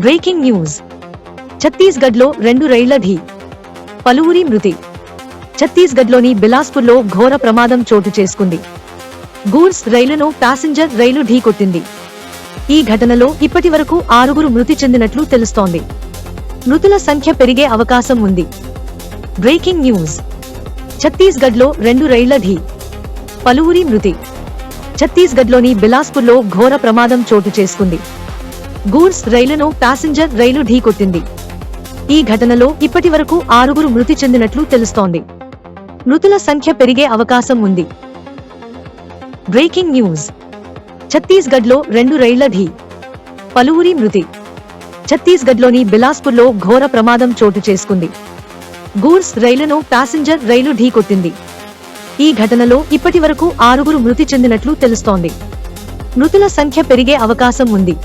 Breaking news. ఛత్తీస్గఢ్లో రెండు రైళ్ళ ఢీ. పలువురి మృతి. ఛత్తీస్గఢ్లోని బిలాస్పూర్లో ఘోర ప్రమాదం చోటు చేసుకుంది. గూడ్స్ రైలును ప్యాసింజర్ రైలు ఢీకొట్టింది ఈ ఘటనలో ఇప్పటి వరకు ఆరుగురు మృతి చెందినట్లు తెలుస్తోంది. మృతుల సంఖ్య పెరిగే అవకాశం ఉంది. Breaking news. ఛత్తీస్గఢ్లో రెండు రైళ్ళ ఢీ. పలువురి మృతి. ఛత్తీస్గఢ్లోని బిలాస్పూర్లో ఘోర ప్రమాదం చోటు చేసుకుంది. గూడ్స్ రైలును ప్యాసింజర్ రైలు ఢీకొట్టింది. ఈ ఘటనలో ఇప్పటి వరకు ఆరుగురు మృతి చెందినట్లు తెలుస్తోంది. మృతుల సంఖ్య పెరిగే అవకాశం ఉంది. Breaking news. ఛత్తీస్గఢ్లో రెండు రైళ్ళ ఢీ. పలువురి మృతి. ఛత్తీస్గఢ్లోని బిలాస్పూర్లో ఘోర ప్రమాదం చోటు చేసుకుంది. గూడ్స్ రైలును ప్యాసింజర్ రైలు ఢీకొట్టింది. ఈ ఘటనలో ఇప్పటి వరకు ఆరుగురు మృతి చెందినట్లు తెలుస్తోంది. మృతుల సంఖ్య పెరిగే అవకాశం ఉంది.